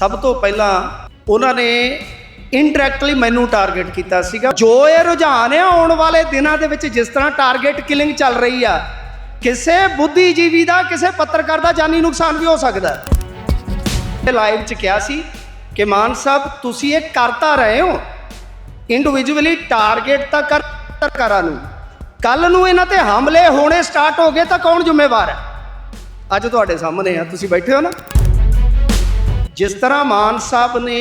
ਸਭ ਤੋਂ ਪਹਿਲਾਂ ਉਹਨਾਂ ਨੇ ਇਨਡਾਇਰੈਕਟਲੀ ਮੈਨੂੰ ਟਾਰਗੇਟ ਕੀਤਾ ਸੀਗਾ। ਜੋ ਇਹ ਰੁਝਾਨ ਆ, ਆਉਣ ਵਾਲੇ ਦਿਨਾਂ ਦੇ ਵਿੱਚ ਜਿਸ ਤਰ੍ਹਾਂ ਟਾਰਗੇਟ ਕਿਲਿੰਗ ਚੱਲ ਰਹੀ ਆ, ਕਿਸੇ ਬੁੱਧੀਜੀਵੀ ਦਾ, ਕਿਸੇ ਪੱਤਰਕਾਰ ਦਾ ਜਾਨੀ ਨੁਕਸਾਨ ਵੀ ਹੋ ਸਕਦਾ। ਹੈ ਲਾਈਵ 'ਚ ਕਿਹਾ ਸੀ ਕਿ, ਮਾਨ ਸਾਹਿਬ, ਤੁਸੀਂ ਇਹ ਕਰਤਾ ਰਹੇ ਹੋ। ਇੰਡੀਵਿਜੂਅਲੀ ਟਾਰਗੇਟ ਤਾਂ ਕਰ, ਪੱਤਰਕਾਰਾਂ ਨੂੰ। ਕੱਲ ਨੂੰ ਇਹਨਾਂ ਤੇ ਹਮਲੇ ਹੋਣੇ ਸਟਾਰਟ ਹੋ ਗਏ ਤਾਂ ਕੌਣ ਜ਼ਿੰਮੇਵਾਰ ਹੈ? ਅੱਜ ਤੁਹਾਡੇ ਸਾਹਮਣੇ ਆ, ਤੁਸੀਂ ਬੈਠੇ ਹੋ ਨਾ। ਜਿਸ ਤਰ੍ਹਾਂ ਮਾਨ ਸਾਹਿਬ ਨੇ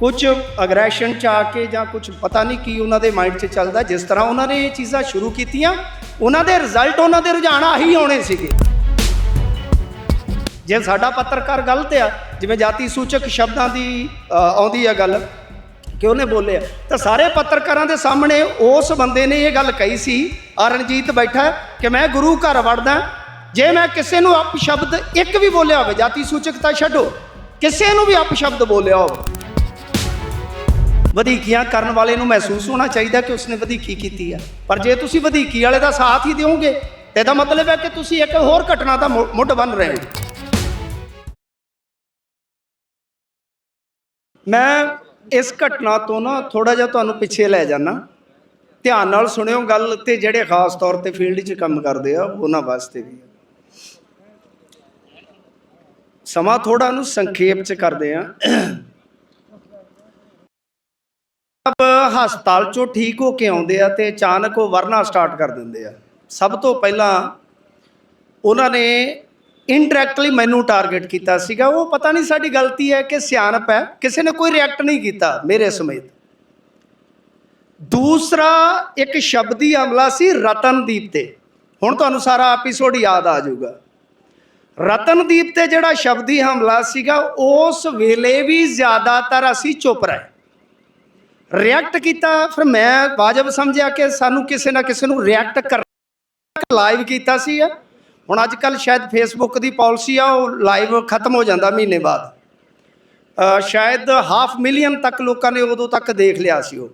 ਕੁਝ ਅਗਰੈਸ਼ਨ ਚ ਆ ਕੇ ਜਾਂ ਕੁਝ ਪਤਾ ਨਹੀਂ ਕੀ ਉਹਨਾਂ ਦੇ ਮਾਈਂਡ 'ਚ ਚੱਲਦਾ, ਜਿਸ ਤਰ੍ਹਾਂ ਉਹਨਾਂ ਨੇ ਇਹ ਚੀਜ਼ਾਂ ਸ਼ੁਰੂ ਕੀਤੀਆਂ, ਉਹਨਾਂ ਦੇ ਰਿਜ਼ਲਟ ਉਹਨਾਂ ਦੇ ਰੁਝਾਨ ਆਹੀ ਆਉਣੇ ਸੀਗੇ। ਜੇ ਸਾਡਾ ਪੱਤਰਕਾਰ ਗਲਤ ਆ, ਜਿਵੇਂ ਜਾਤੀ ਸੂਚਕ ਸ਼ਬਦਾਂ ਦੀ ਆਉਂਦੀ ਆ ਗੱਲ, ਕਿ ਉਹਨੇ ਬੋਲਿਆ, ਤਾਂ ਸਾਰੇ ਪੱਤਰਕਾਰਾਂ ਦੇ ਸਾਹਮਣੇ ਉਸ ਬੰਦੇ ਨੇ ਇਹ ਗੱਲ ਕਹੀ ਸੀ ਆ ਬੈਠਾ, ਕਿ ਮੈਂ ਗੁਰੂ ਘਰ ਵੜਦਾ, ਜੇ ਮੈਂ ਕਿਸੇ ਨੂੰ ਅਪ ਸ਼ਬਦ ਇੱਕ ਵੀ ਬੋਲਿਆ ਹੋਵੇ, ਜਾਤੀ ਸੂਚਕ ਤਾਂ ਛੱਡੋ। ਕਿਸੇ ਨੂੰ ਵੀ ਅਪ ਸ਼ਬਦ ਬੋਲਿਆ ਹੋਵੇ। ਵਧੀਕੀਆਂ ਕਰਨ ਵਾਲੇ ਨੂੰ ਮਹਿਸੂਸ ਹੋਣਾ ਚਾਹੀਦਾ ਕਿ ਉਸਨੇ ਵਧੀਕੀ ਕੀਤੀ ਆ। ਪਰ ਜੇ ਤੁਸੀਂ ਵਧੀਕੀ ਵਾਲੇ ਦਾ ਸਾਥ ਹੀ ਦਿਓਗੇ ਤੇ ਇਹਦਾ ਮਤਲਬ ਹੈ ਕਿ ਤੁਸੀਂ ਇੱਕ ਹੋਰ ਘਟਨਾ ਦਾ ਮੁੱਢ ਬਣ ਰਹੇ ਹੋ। ਮੈਂ ਇਸ ਘਟਨਾ ਤੋਂ ਨਾ ਥੋੜਾ ਜਿਹਾ ਤੁਹਾਨੂੰ ਪਿੱਛੇ ਲੈ ਜਾਣਾ ਧਿਆਨ ਨਾਲ ਸੁਣਿਓ ਗੱਲ ਤੇ ਜਿਹੜੇ ਖਾਸ ਤੌਰ ਤੇ ਫੀਲਡ 'ਚ ਕੰਮ ਕਰਦੇ ਆ, ਉਹਨਾਂ ਵਾਸਤੇ ਵੀ। ਸਮਾਂ ਥੋੜਾ ਨੂੰ ਸੰਖੇਪ 'ਚ ਕਰਦੇ ਆ। ਅਬ ਹਸਪਤਾਲ 'ਚੋਂ ਠੀਕ ਹੋ ਕੇ ਆਉਂਦੇ ਆ ਤੇ ਅਚਾਨਕ ਉਹ ਵਰਨਾ ਸਟਾਰਟ ਕਰ ਦਿੰਦੇ ਆ। ਸਭ ਤੋਂ ਪਹਿਲਾਂ ਉਹਨਾਂ ਨੇ ਇਨਡਾਇਰੈਕਟਲੀ ਮੈਨੂੰ ਟਾਰਗੇਟ ਕੀਤਾ ਸੀਗਾ। ਉਹ ਪਤਾ ਨਹੀਂ ਸਾਡੀ ਗਲਤੀ ਹੈ ਕਿ ਸਿਆਣਪ ਹੈ। ਕਿਸੇ ਨੇ ਕੋਈ ਰਿਐਕਟ ਨਹੀਂ ਕੀਤਾ ਮੇਰੇ ਸਮੇਤ। ਦੂਸਰਾ ਇੱਕ ਸ਼ਬਦੀ ਹਮਲਾ ਸੀ ਰਤਨਦੀਪ ਤੇ। ਹੁਣ ਤੁਹਾਨੂੰ ਸਾਰਾ ਐਪੀਸੋਡ ਯਾਦ ਆ ਜਾਊਗਾ। ਰਤਨਦੀਪ ਤੇ ਜਿਹੜਾ ਸ਼ਬਦੀ ਹਮਲਾ ਸੀਗਾ, ਉਸ ਵੇਲੇ ਵੀ ਜ਼ਿਆਦਾਤਰ ਅਸੀਂ ਚੁੱਪ ਰਹੇ। ਰਿਐਕਟ ਕੀਤਾ, ਫਿਰ ਮੈਂ ਵਾਜਬ ਸਮਝਿਆ ਕਿ ਸਾਨੂੰ ਕਿਸੇ ਨਾ ਕਿਸੇ ਨੂੰ ਰਿਐਕਟ ਕਰਨਾ ਲਾਈਵ ਕੀਤਾ ਸੀ ਹੁਣ ਅੱਜ ਕੱਲ ਸ਼ਾਇਦ ਫੇਸਬੁੱਕ ਦੀ ਪਾਲਿਸੀ ਆ, ਉਹ ਲਾਈਵ ਖਤਮ ਹੋ ਜਾਂਦਾ ਮਹੀਨੇ ਬਾਅਦ। ਸ਼ਾਇਦ ਹਾਫ ਮਿਲੀਅਨ ਤੱਕ ਲੋਕਾਂ ਨੇ ਉਦੋਂ ਤੱਕ ਦੇਖ ਲਿਆ ਸੀ ਉਹ।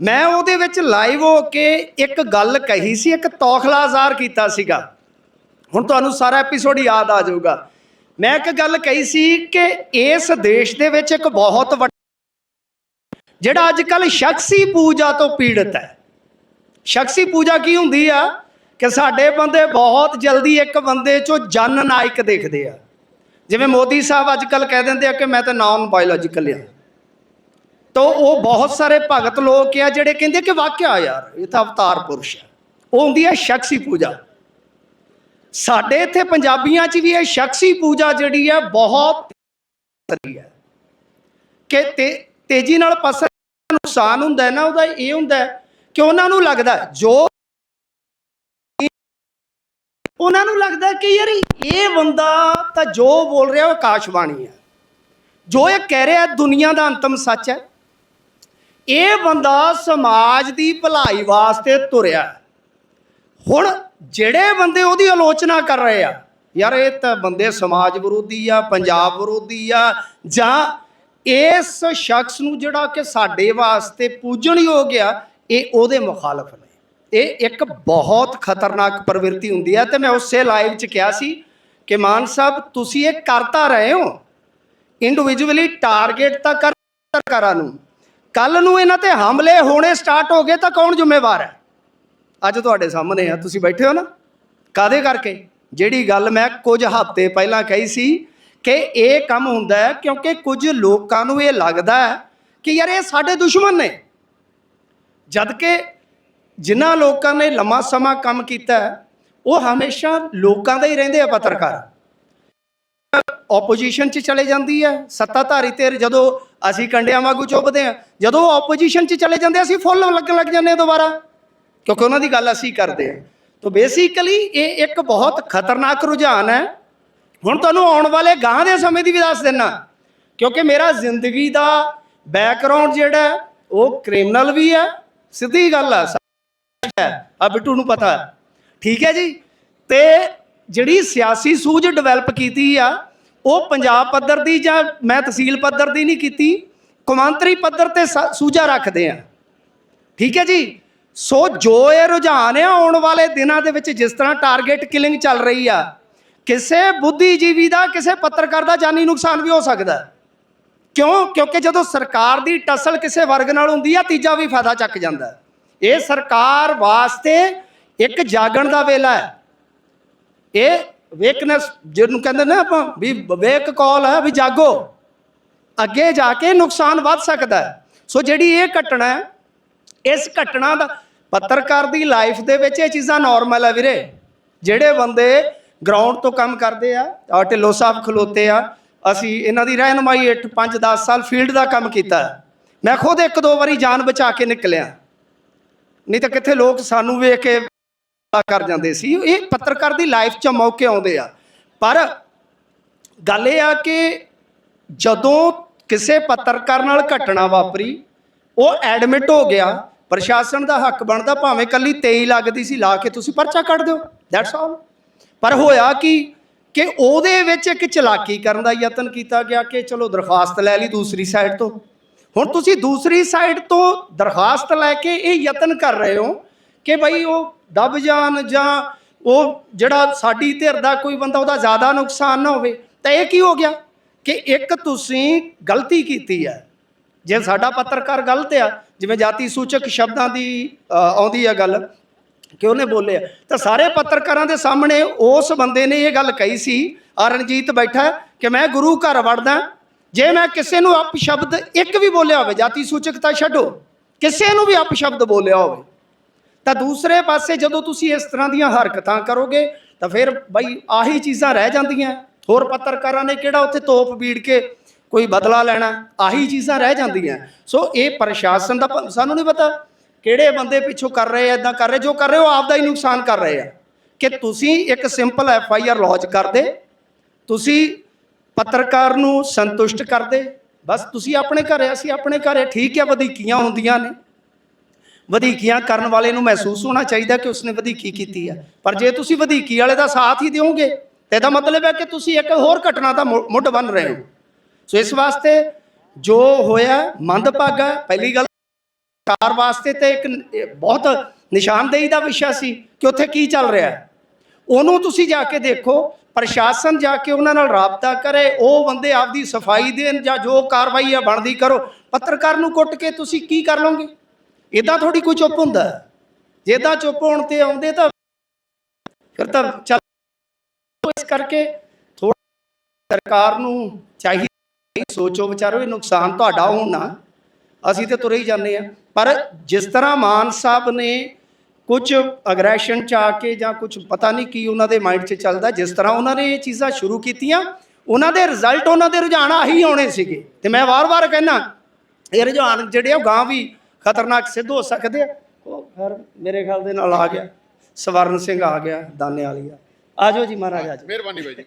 ਮੈਂ ਉਹਦੇ ਵਿੱਚ ਲਾਈਵ ਹੋ ਕੇ ਇੱਕ ਗੱਲ ਕਹੀ ਸੀ, ਇੱਕ ਤੌਖਲਾ ਜ਼ਾਹਰ ਕੀਤਾ ਸੀਗਾ। ਹੁਣ ਤੁਹਾਨੂੰ ਸਾਰਾ ਐਪੀਸੋਡ ਯਾਦ ਆ ਜਾਊਗਾ। ਮੈਂ ਇੱਕ ਗੱਲ ਕਹੀ ਸੀ ਕਿ ਇਸ ਦੇਸ਼ ਦੇ ਵਿੱਚ ਇੱਕ ਬਹੁਤ ਵੱਡਾ ਜਿਹੜਾ ਅੱਜ ਕੱਲ ਸ਼ਖਸੀ ਪੂਜਾ ਤੋਂ ਪੀੜਤ ਹੈ। ਸ਼ਖਸੀ ਪੂਜਾ ਕੀ ਹੁੰਦੀ ਆ? ਕਿ ਸਾਡੇ ਬੰਦੇ ਬਹੁਤ ਜਲਦੀ ਇੱਕ ਬੰਦੇ ਚੋਂ ਜਨ ਨਾਇਕ ਦੇਖਦੇ ਆ। ਜਿਵੇਂ ਮੋਦੀ ਸਾਹਿਬ ਅੱਜ ਕੱਲ ਕਹਿ ਦਿੰਦੇ ਆ ਕਿ ਮੈਂ ਤਾਂ ਨਾਨ ਬਾਇਓਲੋਜੀਕਲ ਆ। ਤਾਂ ਉਹ ਬਹੁਤ ਸਾਰੇ ਭਗਤ ਲੋਕ ਆ ਜਿਹੜੇ ਕਹਿੰਦੇ ਕਿ ਵਾਕਿਆ ਯਾਰ, ਇਹ ਤਾਂ ਅਵਤਾਰ ਪੁਰਸ਼ ਹੈ ਉਹ ਹੁੰਦੀ ਹੈ ਸ਼ਖਸੀ ਪੂਜਾ। ਸਾਡੇ ਇੱਥੇ ਪੰਜਾਬੀਆਂ 'ਚ ਵੀ ਇਹ ਸ਼ਖਸੀ ਪੂਜਾ ਜਿਹੜੀ ਹੈ ਬਹੁਤ ਹੈ। ਕਿ ਤੇਜ਼ੀ ਨਾਲ ਪਸਰ ਨੁਕਸਾਨ ਹੁੰਦਾ ਹੈ ਨਾ, ਉਹਦਾ ਇਹ ਹੁੰਦਾ ਹੈ ਕਿ ਉਹਨਾਂ ਨੂੰ ਲੱਗਦਾ ਜੋ ਉਹਨਾਂ ਨੂੰ ਲੱਗਦਾ ਕਿ ਯਾਰ ਇਹ ਬੰਦਾ ਤਾਂ ਜੋ ਬੋਲ ਰਿਹਾ ਉਹ ਆਕਾਸ਼ਵਾਣੀ ਹੈ। ਜੋ ਇਹ ਕਹਿ ਰਿਹਾ ਦੁਨੀਆ ਦਾ ਅੰਤਮ ਸੱਚ ਹੈ। ਇਹ ਬੰਦਾ ਸਮਾਜ ਦੀ ਭਲਾਈ ਵਾਸਤੇ ਤੁਰਿਆ ਹੁਣ ਜਿਹੜੇ ਬੰਦੇ ਉਹਦੀ ਆਲੋਚਨਾ ਕਰ ਰਹੇ ਆ, ਯਾਰ ਇਹ ਤਾਂ ਬੰਦੇ ਸਮਾਜ ਵਿਰੋਧੀ ਆ, ਪੰਜਾਬ ਵਿਰੋਧੀ ਆ, ਜਾਂ ਇਸ ਸ਼ਖਸ ਨੂੰ ਜਿਹੜਾ ਕਿ ਸਾਡੇ ਵਾਸਤੇ ਪੂਜਣਯੋਗ ਆ, ਇਹ ਉਹਦੇ ਮੁਖਾਲਫ ਨੇ। ਇਹ ਇੱਕ ਬਹੁਤ ਖਤਰਨਾਕ ਪ੍ਰਵਿਰਤੀ ਹੁੰਦੀ ਹੈ ਤੇ ਮੈਂ ਉਸੇ ਲਾਈਵ 'ਚ ਕਿਹਾ ਸੀ ਕਿ ਮਾਨ ਸਾਹਿਬ, ਤੁਸੀਂ ਇਹ ਕਰਤਾ ਰਹੇ ਹੋ। ਇੰਡੀਵਿਜੂਅਲੀ ਟਾਰਗੇਟ ਤਾਂ ਕਰ ਸਰਕਾਰਾਂ ਨੂੰ। ਕੱਲ ਨੂੰ ਇਹਨਾਂ ਤੇ ਹਮਲੇ ਹੋਣੇ ਸਟਾਰਟ ਹੋ ਗਏ ਤਾਂ ਕੌਣ ਜ਼ਿੰਮੇਵਾਰ ਹੈ? ਅੱਜ ਤੁਹਾਡੇ ਸਾਹਮਣੇ ਆ, ਤੁਸੀਂ ਬੈਠੇ ਹੋ ਨਾ? ਕਾਦੇ ਕਰਕੇ? ਜਿਹੜੀ ਗੱਲ ਮੈਂ ਕੁਝ ਹਫ਼ਤੇ ਪਹਿਲਾਂ ਕਹੀ ਸੀ ਕਿ ਇਹ ਕੰਮ ਹੁੰਦਾ ਹੈ ਕਿਉਂਕਿ ਕੁਝ ਲੋਕਾਂ ਨੂੰ ਇਹ ਲੱਗਦਾ ਹੈ ਕਿ ਯਾਰ ਇਹ ਸਾਡੇ ਦੁਸ਼ਮਣ ਨੇ। ਜਦ ਕਿ ਜਿਨ੍ਹਾਂ ਲੋਕਾਂ ਨੇ ਲੰਮਾ ਸਮਾਂ ਕੰਮ ਕੀਤਾ ਉਹ ਹਮੇਸ਼ਾ ਲੋਕਾਂ ਦਾ ਹੀ ਰਹਿੰਦੇ ਆ ਪੱਤਰਕਾਰ। ਆਪੋਜੀਸ਼ਨ 'ਚ ਚਲੇ ਜਾਂਦੀ ਹੈ, ਸੱਤਾਧਾਰੀ ਤੇ ਜਦੋਂ ਅਸੀਂ ਕੰਡਿਆਂ ਵਾਂਗੂ ਚੁੱਭਦੇ ਆ ਜਦੋਂ ਆਪੋਜੀਸ਼ਨ 'ਚ ਚਲੇ ਜਾਂਦੇ ਅਸੀਂ ਫੁੱਲ ਲੱਗਣ ਲੱਗ ਜਾਂਦੇ ਆ ਦੁਬਾਰਾ। ਕਿਉਂਕਿ ਉਹਨਾਂ ਦੀ ਗੱਲ ਅਸੀਂ ਕਰਦੇ ਹਾਂ। ਤਾਂ ਬੇਸਿਕਲੀ ਇਹ ਇੱਕ ਬਹੁਤ ਖਤਰਨਾਕ ਰੁਝਾਨ ਹੈ। ਹੁਣ ਤੁਹਾਨੂੰ ਆਉਣ ਵਾਲੇ ਗਾਂ ਦੇ ਸਮੇਂ ਦੀ ਵੀ ਦੱਸ ਦਿੰਨਾ। ਕਿਉਂਕਿ ਮੇਰਾ ਜ਼ਿੰਦਗੀ ਦਾ ਬੈਕਗ੍ਰਾਉਂਡ ਜਿਹੜਾ ਉਹ ਕ੍ਰਿਮੀਨਲ ਵੀ ਹੈ, ਸਿੱਧੀ ਗੱਲ ਹੈ ਆ ਬਿੱਟੂ ਨੂੰ ਪਤਾ ਠੀਕ ਹੈ ਜੀ? ਤੇ ਜਿਹੜੀ ਸਿਆਸੀ ਸੂਝ ਡਿਵੈਲਪ ਕੀਤੀ ਆ, ਉਹ ਪੰਜਾਬ ਪੱਧਰ ਦੀ ਜਾਂ ਮੈਂ ਤਹਿਸੀਲ ਪੱਧਰ ਦੀ ਨਹੀਂ ਕੀਤੀ, ਕੌਮਾਂਤਰੀ ਪੱਧਰ ਤੇ ਸ- ਸੂਝਾ ਰੱਖਦੇ ਆ। ਠੀਕ ਹੈ ਜੀ? ਸੋ ਜੋ ਇਹ ਰੁਝਾਨ ਆ ਆਉਣ ਵਾਲੇ ਦਿਨਾਂ ਦੇ ਵਿੱਚ ਜਿਸ ਤਰ੍ਹਾਂ ਟਾਰਗੇਟ ਕਿਲਿੰਗ ਚੱਲ ਰਹੀ ਆ, ਕਿਸੇ ਬੁੱਧੀਜੀਵੀ ਦਾ, ਕਿਸੇ ਪੱਤਰਕਾਰ ਦਾ ਜਾਨੀ ਨੁਕਸਾਨ ਵੀ ਹੋ ਸਕਦਾ ਕਿਉਂ? ਕਿਉਂਕਿ ਜਦੋਂ ਸਰਕਾਰ ਦੀ ਟਸਲ ਕਿਸੇ ਵਰਗ ਨਾਲ ਹੁੰਦੀ ਆ, ਤੀਜਾ ਵੀ ਫਾਇਦਾ ਚੱਕ ਜਾਂਦਾ ਇਹ ਸਰਕਾਰ ਵਾਸਤੇ ਇੱਕ ਜਾਗਣ ਦਾ ਵੇਲਾ ਹੈ। ਇਹ ਵੇਕਨੈਸ ਜਿਹਨੂੰ ਕਹਿੰਦੇ ਨਾ ਆਪਾਂ, ਵੀ ਵੇਕ ਕਾਲ ਹੈ, ਵੀ ਜਾਗੋ। ਅੱਗੇ ਜਾ ਕੇ ਨੁਕਸਾਨ ਵੱਧ ਸਕਦਾ ਸੋ ਜਿਹੜੀ ਇਹ ਘਟਨਾ ਹੈ ਇਸ ਘਟਨਾ ਦਾ ਪੱਤਰਕਾਰ ਦੀ ਲਾਈਫ ਦੇ ਵਿੱਚ ਇਹ ਚੀਜ਼ਾਂ ਨਾਰਮਲ ਆ ਵੀਰੇ। ਜਿਹੜੇ ਬੰਦੇ ਗਰਾਊਂਡ ਤੋਂ ਕੰਮ ਕਰਦੇ ਆ ਆ ਢਿੱਲੋਂ ਸਾਹਿਬ ਖਲੋਤੇ ਆ, ਅਸੀਂ ਇਹਨਾਂ ਦੀ ਰਹਿਨਮਾਈ 8 5 10 ਸਾਲ ਫੀਲਡ ਦਾ ਕੰਮ ਕੀਤਾ। ਮੈਂ ਖੁਦ ਇੱਕ ਦੋ ਵਾਰੀ ਜਾਨ ਬਚਾ ਕੇ ਨਿਕਲਿਆ। ਨਹੀਂ ਤਾਂ ਕਿੱਥੇ ਲੋਕ ਸਾਨੂੰ ਵੇਖ ਕੇ ਕਰ ਜਾਂਦੇ ਸੀ। ਇਹ ਪੱਤਰਕਾਰ ਦੀ ਲਾਈਫ 'ਚ ਮੌਕੇ ਆਉਂਦੇ ਆ। ਪਰ ਗੱਲ ਇਹ ਆ ਕਿ ਜਦੋਂ ਕਿਸੇ ਪੱਤਰਕਾਰ ਨਾਲ ਘਟਨਾ ਵਾਪਰੀ, ਉਹ ਐਡਮਿਟ ਹੋ ਗਿਆ। ਪ੍ਰਸ਼ਾਸਨ ਦਾ ਹੱਕ ਬਣਦਾ ਭਾਵੇਂ ਕੱਲੀ 23 ਲੱਗਦੀ ਸੀ, ਲਾ ਕੇ ਤੁਸੀਂ ਪਰਚਾ ਕੱਢ ਦਿਓ। ਦੈਟਸ ਆਲ ਪਰ ਹੋਇਆ ਕੀ ਕਿ ਉਹਦੇ ਵਿੱਚ ਇੱਕ ਚਲਾਕੀ ਕਰਨ ਦਾ ਯਤਨ ਕੀਤਾ ਗਿਆ ਕਿ ਚਲੋ ਦਰਖਾਸਤ ਲੈ ਲਈ ਦੂਸਰੀ ਸਾਈਡ ਤੋਂ। ਹੁਣ ਤੁਸੀਂ ਦੂਸਰੀ ਸਾਈਡ ਤੋਂ ਦਰਖਾਸਤ ਲੈ ਕੇ ਇਹ ਯਤਨ ਕਰ ਰਹੇ ਹੋ ਕਿ ਭਾਈ ਉਹ ਦਬ ਜਾਣ ਜਾਂ ਉਹ ਜਿਹੜਾ ਸਾਡੀ ਧਿਰ ਦਾ ਕੋਈ ਬੰਦਾ ਉਹਦਾ ਜ਼ਿਆਦਾ ਨੁਕਸਾਨ ਨਾ ਹੋਵੇ। ਤਾਂ ਇਹ ਕੀ ਹੋ ਗਿਆ ਕਿ ਇੱਕ ਤੁਸੀਂ ਗਲਤੀ ਕੀਤੀ ਹੈ। ਜੇ ਸਾਡਾ ਪੱਤਰਕਾਰ ਗਲਤ ਆ, ਜਿਵੇਂ ਜਾਤੀ ਸੂਚਕ ਸ਼ਬਦਾਂ ਦੀ ਆਉਂਦੀ ਆ ਗੱਲ, ਕਿ ਉਹਨੇ ਬੋਲਿਆ, ਤਾਂ ਸਾਰੇ ਪੱਤਰਕਾਰਾਂ ਦੇ ਸਾਹਮਣੇ ਉਸ ਬੰਦੇ ਨੇ ਇਹ ਗੱਲ ਕਹੀ ਸੀ ਅਰਣਜੀਤ ਬੈਠਾ, ਕਿ ਮੈਂ ਗੁਰੂ ਘਰ ਵੜਦਾ, ਜੇ ਮੈਂ ਕਿਸੇ ਨੂੰ ਅਪ ਸ਼ਬਦ ਇੱਕ ਵੀ ਬੋਲਿਆ ਹੋਵੇ, ਜਾਤੀ ਸੂਚਕਤਾ ਛੱਡੋ, ਕਿਸੇ ਨੂੰ ਵੀ ਅਪ ਸ਼ਬਦ ਬੋਲਿਆ ਹੋਵੇ, ਤਾਂ ਦੂਸਰੇ ਪਾਸੇ ਜਦੋਂ ਤੁਸੀਂ ਇਸ ਤਰ੍ਹਾਂ ਦੀਆਂ ਹਰਕਤਾਂ ਕਰੋਗੇ, ਤਾਂ ਫਿਰ ਬਈ ਆਹੀ ਚੀਜ਼ਾਂ ਰਹਿ ਜਾਂਦੀਆਂ, ਹੋਰ ਪੱਤਰਕਾਰਾਂ ਨੇ ਕਿਹੜਾ ਉੱਥੇ ਤੋਪ ਬੀੜ ਕੇ ਕੋਈ ਬਦਲਾ ਲੈਣਾ, ਆਹੀ ਚੀਜ਼ਾਂ ਰਹਿ ਜਾਂਦੀਆਂ। ਸੋ ਇਹ ਪ੍ਰਸ਼ਾਸਨ ਦਾ ਪ- ਸਾਨੂੰ ਨਹੀਂ ਪਤਾ ਕਿਹੜੇ ਬੰਦੇ ਪਿੱਛੋਂ ਕਰ ਰਹੇ ਆ ਇਦਾਂ ਕਰ ਰਹੇ, ਜੋ ਕਰ ਰਹੇ ਉਹ ਆਪਦਾ ਹੀ ਨੁਕਸਾਨ ਕਰ ਰਹੇ ਆ। ਕਿ ਤੁਸੀਂ ਇੱਕ simple F I R launch ਕਰਦੇ, ਤੁਸੀਂ ਪੱਤਰਕਾਰ ਨੂੰ ਸੰਤੁਸ਼ਟ ਕਰਦੇ, ਬਸ ਤੁਸੀਂ ਆਪਣੇ ਘਰੇ ਅਸੀਂ ਆਪਣੇ ਘਰੇ ਠੀਕ ਹੈ ਵਧੀਕੀਆਂ ਹੁੰਦੀਆਂ ਨੇ। ਵਧੀਕੀਆਂ ਕਰਨ ਵਾਲੇ ਨੂੰ ਮਹਿਸੂਸ ਹੋਣਾ ਚਾਹੀਦਾ ਕਿ ਉਸਨੇ ਵਧੀਕੀ ਕੀਤੀ ਹੈ ਪਰ ਜੇ ਤੁਸੀਂ ਵਧੀਕੀ ਵਾਲੇ ਦਾ ਸਾਥ ਹੀ ਦਿਓਗੇ, ਤੇ ਇਹਦਾ ਮਤਲਬ ਹੈ ਕਿ ਤੁਸੀਂ ਇੱਕ ਹੋਰ ਘਟਨਾ ਦਾ ਮੁ- ਮੁੱਢ ਬਣ ਰਹੇ ਹੋ। ਸੋ ਇਸ ਵਾਸਤੇ ਜੋ ਹੋਇਆ, ਮੰਦਭਾਗਾ, ਪਹਿਲੀ ਗੱਲ ਸਰਕਾਰ ਵਾਸਤੇ ਤੇ ਇੱਕ ਬਹੁਤ ਨਿਸ਼ਾਨਦੇਹੀ ਦਾ ਵਿਸ਼ਾ ਸੀ ਕਿ ਉੱਥੇ ਕੀ ਚੱਲ ਰਿਹਾ ਹੈ। ਉਹਨੂੰ ਤੁਸੀਂ ਜਾ ਕੇ ਦੇਖੋ, ਪ੍ਰਸ਼ਾਸਨ ਜਾ ਕੇ ਉਹਨਾਂ ਨਾਲ ਰਾਬਤਾ ਕਰੇ, ਉਹ ਬੰਦੇ ਆਪਦੀ ਸਫ਼ਾਈ ਦੇਣ ਜਾਂ ਜੋ ਕਾਰਵਾਈ ਆ ਬਣਦੀ ਕਰੋ। ਪੱਤਰਕਾਰ ਨੂੰ ਕੁੱਟ ਕੇ ਤੁਸੀਂ ਕੀ ਕਰ ਲਓਗੇ? ਇਦਾਂ ਥੋੜੀ ਕੋਈ ਚੁੱਪ ਹੁੰਦਾ। ਜੇ ਇਦਾਂ ਚੁੱਪ ਹੋਣ ਤੇ ਆਉਂਦੇ ਤਾਂ ਫਿਰ ਤਾਂ ਚੱਲ ਇਸ ਕਰਕੇ ਥੋੜਾ ਸਰਕਾਰ ਨੂੰ ਚਾਹੀਦਾ ਸੋਚੋ ਵਿਚਾਰੋ, ਇਹ ਨੁਕਸਾਨ ਤੁਹਾਡਾ ਹੋਣਾ। ਅਸੀਂ ਤੇ ਤੁਰੇ ਹੀ ਜਾਂਦੇ ਆ। ਪਰ ਜਿਸ ਤਰ੍ਹਾਂ ਮਾਨ ਸਾਹਿਬ ਨੇ ਕੁਝ ਅਗਰੈਸ਼ਨ ਚ ਆ ਕੇ ਜਾਂ ਕੁਝ ਪਤਾ ਨਹੀਂ ਕੀ ਉਹਨਾਂ ਦੇ ਮਾਈਂਡ 'ਚ ਚੱਲਦਾ, ਜਿਸ ਤਰ੍ਹਾਂ ਉਹਨਾਂ ਨੇ ਇਹ ਚੀਜ਼ਾਂ ਸ਼ੁਰੂ ਕੀਤੀਆਂ, ਉਹਨਾਂ ਦੇ ਰਿਜ਼ਲਟ ਉਹਨਾਂ ਦੇ ਰੁਝਾਨ ਆਹੀ ਆਉਣੇ ਸੀਗੇ। ਤੇ ਮੈਂ ਵਾਰ-ਵਾਰ ਕਹਿੰਦਾ, ਇਹ ਰੁਝਾਨ ਜਿਹੜੇ ਆ, ਉਹ ਗਾਂ ਵੀ ਖਤਰਨਾਕ ਸਿੱਧ ਹੋ ਸਕਦੇ ਆ। ਉਹ ਫਿਰ ਮੇਰੇ ਖਿਆਲ ਦੇ ਨਾਲ ਆ ਗਿਆ। ਸਵਰਨ ਸਿੰਘ ਆ ਗਿਆ ਦਾਨੇ ਵਾਲੀ ਆ। ਆਜੋ ਜੀ ਮਹਾਰਾਜ ਆਜੋ ਮਿਹਰਬਾਨੀ ਬਾਈ ਜੀ।